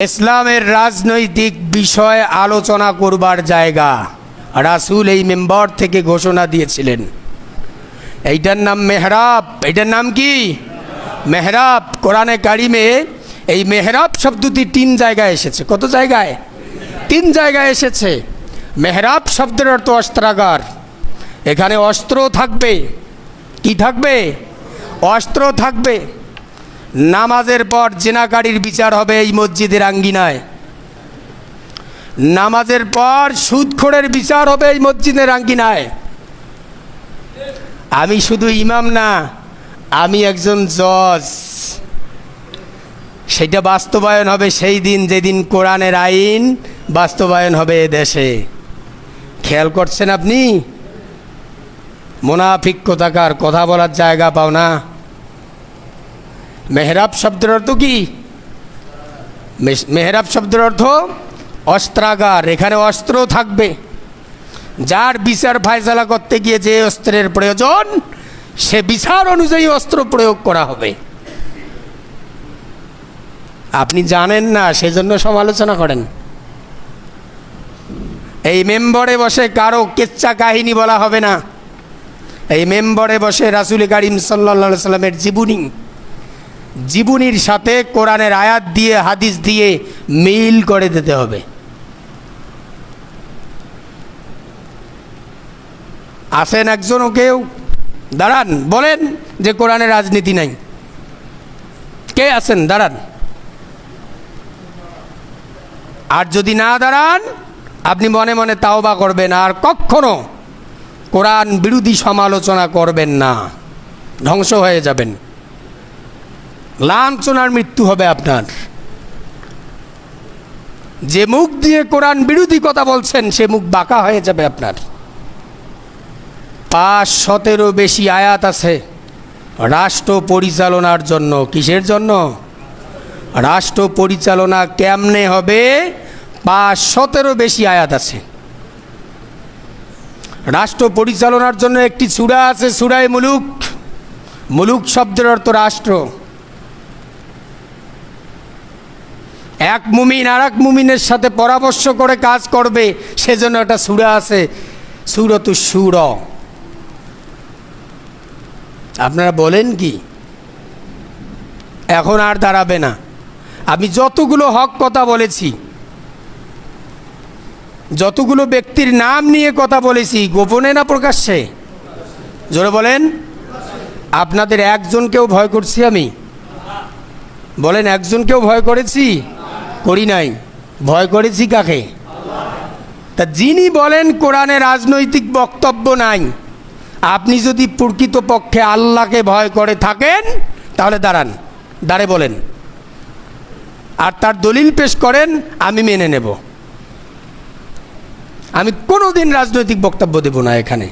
ইসলামের রাজনৈতিক বিষয় আলোচনা করবার জায়গা। রাসুল এই মেম্বার থেকে ঘোষণা দিয়েছিলেন। এইটার নাম মেহরাব। এইটার নাম কি? মেহরাব। কোরআনে কারিমে এই মেহরাব শব্দটি তিন জায়গায় এসেছে। কত জায়গায়? তিন জায়গায় এসেছে। মেহরাব শব্দের অর্থ অস্ত্রাগার। এখানে অস্ত্র থাকবে। কি থাকবে? অস্ত্র থাকবে। নামাজের পর জেনাকারীর বিচার হবে এই মসজিদের আঙ্গিনায়। নামাজের পর সুদখোরের বিচার হবে এই মসজিদের আঙ্গিনায়। আমি শুধু ইমাম না, আমি একজন জজ। সেটা বাস্তবায়ন হবে সেই দিন যেদিন কোরআনের আইন বাস্তবায়ন হবে এ দেশে। খেয়াল করছেন আপনি? মোনাফিক কোথাকার, কথা বলার জায়গা পাও না। মেহরাব শব্দের অর্থ কি? মেহরাব শব্দের অর্থ অস্ত্রাগার, এখানে অস্ত্র থাকবে। যার বিচার ফায়সালা করতে গিয়ে যে অস্ত্রের প্রয়োজন, সে বিচার অনুযায়ী অস্ত্র প্রয়োগ করা হবে। আপনি জানেন না, সেজন্য সমালোচনা করেন। এই মেম্বরে বসে কারও কেচ্চা কাহিনী বলা হবে না। এই মেম্বরে বসে রাসুল করিম সাল্লা সাল্লামের জীবনী জীবনীর সাথে কোরআনের আয়াত দিয়ে, হাদিস দিয়ে মিল করে দিতে হবে। আসেন একজনও কেউ, দাঁড়ান, বলেন যে কোরআনে রাজনীতি নাই। কে আছেন? দাঁড়ান। আর যদি না দাঁড়ান, আপনি মনে মনে তাওবা করবেন, আর কখনো কোরআন বিরোধী সমালোচনা করবেন না। ধ্বংস হয়ে যাবেন। লাঞ্ছনার মৃত্যু হবে আপনার। যে মুখ দিয়ে কোরআন বিরোধী কথা বলছেন, সে মুখ বাঁকা হয়ে যাবে আপনার। পাঁচ শতেরও বেশি আয়াত আছে রাষ্ট্র পরিচালনার জন্য। কিসের জন্য? রাষ্ট্র পরিচালনা কেমনে হবে? পাঁচ শতেরও বেশি আয়াত আছে। রাষ্ট্র পরিচালনার জন্য একটি চূড়া আছে চূড়ায় মুলুক। মুলুক শব্দের অর্থ রাষ্ট্র। এক মুমিন আর এক মুমিনের সাথে পরামর্শ করে কাজ করবে, সেজন্য একটা সুরা আছে, সুরত সুর আপনারা বলেন কি? এখন আর দাঁড়াবে না। আমি যতগুলো হক কথা বলেছি, যতগুলো ব্যক্তির নাম নিয়ে কথা বলেছি, গোপনে না প্রকাশ্যে? জোরে বলেন। আপনাদের একজনকেও ভয় করছি আমি। বলেন, একজনকেও ভয় করেছি? করি নাই। ভয় করেছি কাকে? তা যিনি বলেন কোরআনে রাজনৈতিক বক্তব্য নাই, আপনি যদি প্রকৃতপক্ষে আল্লাহকে ভয় করে থাকেন, তাহলে দাঁড়ান, দাঁড়ে বলেন। আর তার দলিল পেশ করেন, আমি মেনে নেব। আমি কোনো দিন রাজনৈতিক বক্তব্য দেব না এখানে।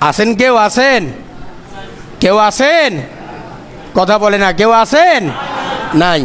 আসেন কেউ? আসেন? কেউ আসেন কথা বলে না কেউ আসেন নাই।